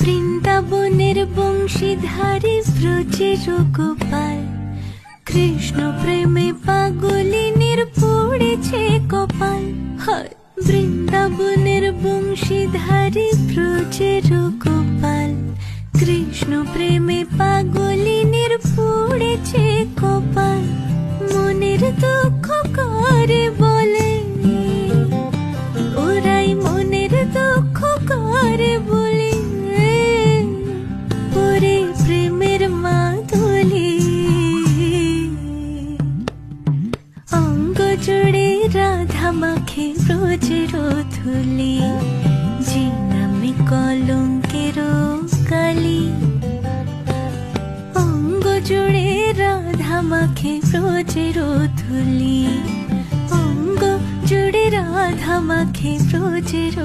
বৃন্দাবনের বংশীধারী ব্রজের গোপাল কৃষ্ণ প্রেমে পাগলিনীর পড়েছে কপাল। হয় বৃন্দাবনের বংশীধারী ব্রজের গোপাল কৃষ্ণ প্রেমে পাগলিনীর জুড়ে রাধা মাখে রোজ রোধুলি যে নামে কলঙ্কের কালি। অঙ্গ জুড়ে রাধা মাখে রোজ রোধুলি, অঙ্গ জুড়ে রাধা মাখে রোজের